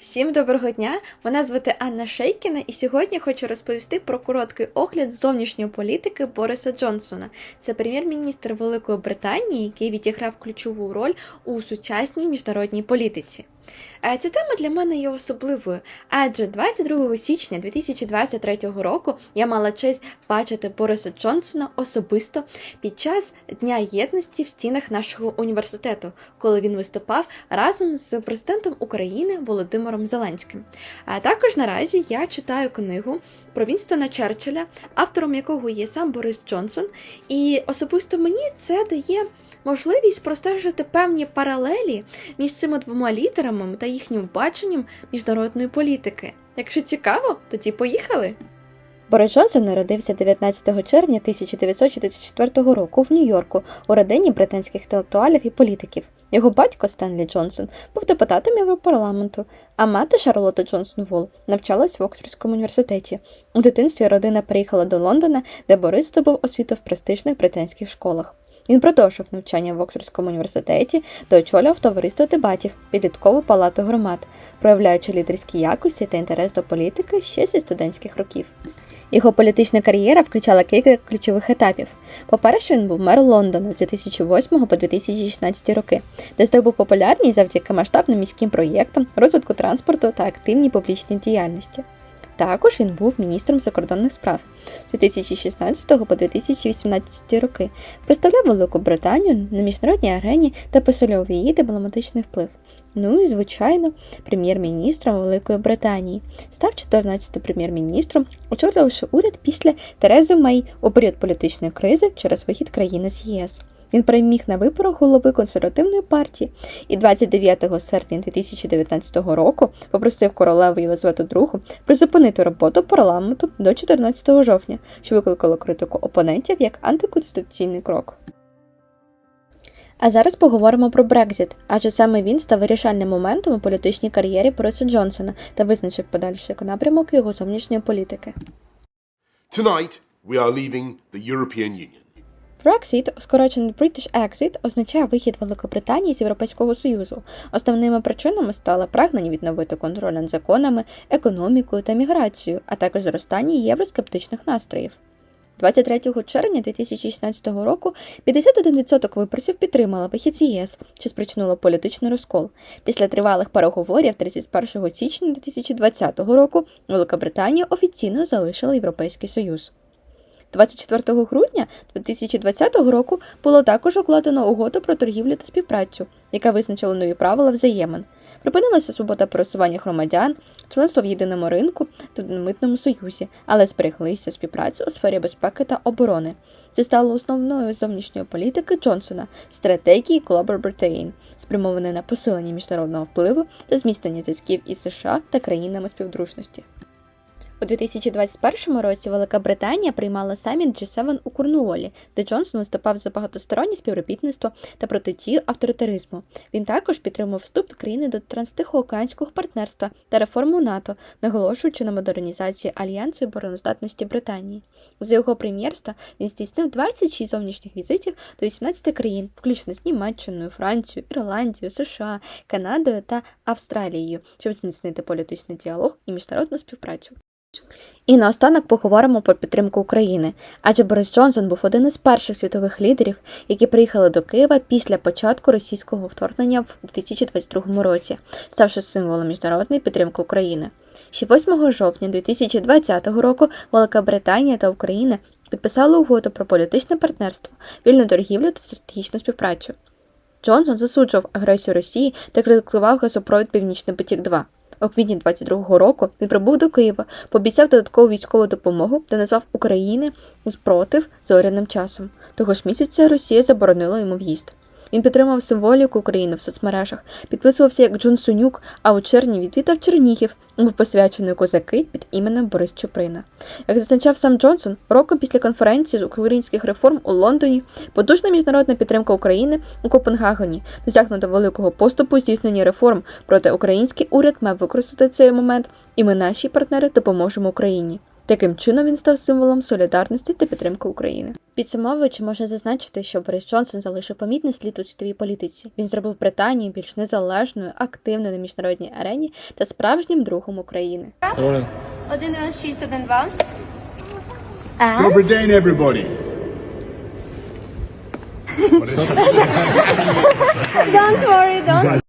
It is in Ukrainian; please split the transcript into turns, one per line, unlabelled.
Всім доброго дня! Мене звати Анна Шейкіна, і сьогодні хочу розповісти про короткий огляд зовнішньої політики Бориса Джонсона. Це прем'єр-міністр Великої Британії, який відіграв ключову роль у сучасній міжнародній політиці. Е, Ця тема для мене є особливою, адже 22 січня 2023 року я мала честь бачити Бориса Джонсона особисто під час Дня єдності в стінах нашого університету, коли він виступав разом з президентом України Володимиром Зеленським. А також наразі я читаю книгу про Вінстона Черчилля, автором якого є сам Борис Джонсон, і особисто мені це дає можливість простежити певні паралелі між цими двома літерами та їхнім баченням міжнародної політики. Якщо цікаво, тоді поїхали.
Борис Джонсон народився 19 червня 1964 року в Нью-Йорку у родині британських інтелектуалів і політиків. Його батько Стенлі Джонсон був депутатом Європарламенту, а мати Шарлотта Джонсон Вол навчалась в Оксфордському університеті. У дитинстві родина приїхала до Лондона, де Борис здобув освіту в престижних британських школах. Він продовжив навчання в Оксфордському університеті та очолював товариство дебатів, підліткову палату громад, проявляючи лідерські якості та інтерес до політики ще зі студентських років. Його політична кар'єра включала кілька ключових етапів. По-перше, він був мером Лондона з 2008 по 2016 роки, де здобув популярність завдяки масштабним міським проєктам, розвитку транспорту та активній публічній діяльності. Також він був міністром закордонних справ з 2016 по 2018 роки, представляв Велику Британію на міжнародній арені та посилював її дипломатичний вплив. Ну і, звичайно, прем'єр-міністром Великої Британії. Став 14-тим прем'єр-міністром, очолювавши уряд після Терези Мей у період політичної кризи через вихід країни з ЄС. Він переміг на виборах голови консервативної партії і 29 серпня 2019 року попросив королеву Єлизавету II призупинити роботу парламенту до 14 жовтня, що викликало критику опонентів як антиконституційний крок. А зараз поговоримо про Брекзит, адже саме він став вирішальним моментом у політичній кар'єрі Бориса Джонсона та визначив подальший напрямок його зовнішньої політики.
Tonight, we are leaving the European Union.
Brexit, скорочений British Exit, означає вихід Великобританії з Європейського Союзу. Основними причинами стали прагнення відновити контроль над законами, економікою та міграцією, а також зростання євроскептичних настроїв. 23 червня 2016 року 51% виборців підтримала вихід з ЄС, що спричинило політичний розкол. Після тривалих переговорів 31 січня 2020 року Велика Британія офіційно залишила Європейський Союз. 24 грудня 2020 року було також укладено угоду про торгівлю та співпрацю, яка визначила нові правила взаємин. Припинилася свобода пересування громадян, членство в єдиному ринку та митному союзі, але збереглися співпрацю у сфері безпеки та оборони. Це стало основною зовнішньої політики Джонсона стратегії Britain, спрямованої на посилення міжнародного впливу та зміцнення зв'язків із США та країнами співдружності. У 2021 році Велика Британія приймала саміт G7 у Корнуолі, де Джонсон виступав за багатостороннє співробітництво та протидію авторитаризму. Він також підтримав вступ країни до транстихоокеанського партнерства та реформу НАТО, наголошуючи на модернізації альянсу і обороноздатності Британії. За його прем'єрства він здійснив 26 зовнішніх візитів до 18 країн, включно з Німеччиною, Францією, Ірландією, США, Канадою та Австралією, щоб зміцнити політичний діалог і міжнародну співпрацю. І наостанок поговоримо про підтримку України, адже Борис Джонсон був один із перших світових лідерів, які приїхали до Києва після початку російського вторгнення в 2022 році, ставши символом міжнародної підтримки України. Ще 8 жовтня 2020 року Велика Британія та Україна підписали угоду про політичне партнерство, вільну торгівлю та стратегічну співпрацю. Джонсон засуджував агресію Росії та критикував газопровід Північний потік 2 у квітні 22-го року він прибув до Києва, пообіцяв додаткову військову допомогу та назвав України спротив зоряним часом. Того ж місяця Росія заборонила йому в'їзд. Він підтримав символіку України в соцмережах, підписувався як Джун Сунюк, а у червні відвідав Чернігів, був посвячений козаки під іменем Борис Чуприна. Як зазначав сам Джонсон, роком після конференції з українських реформ у Лондоні, потужна міжнародна підтримка України у Копенгагені, досягнуто великого поступу у здійсненні реформ, проте український уряд має використати цей момент, і ми, наші партнери, допоможемо Україні. Таким чином він став символом солідарності та підтримки України. Підсумовуючи, можна зазначити, що Борис Джонсон залишив помітний слід у світовій політиці. Він зробив Британію більш незалежною, активною на міжнародній арені та справжнім другом України.
Rolling.
11612.
Добрий день, everybody.
Don't worry, don't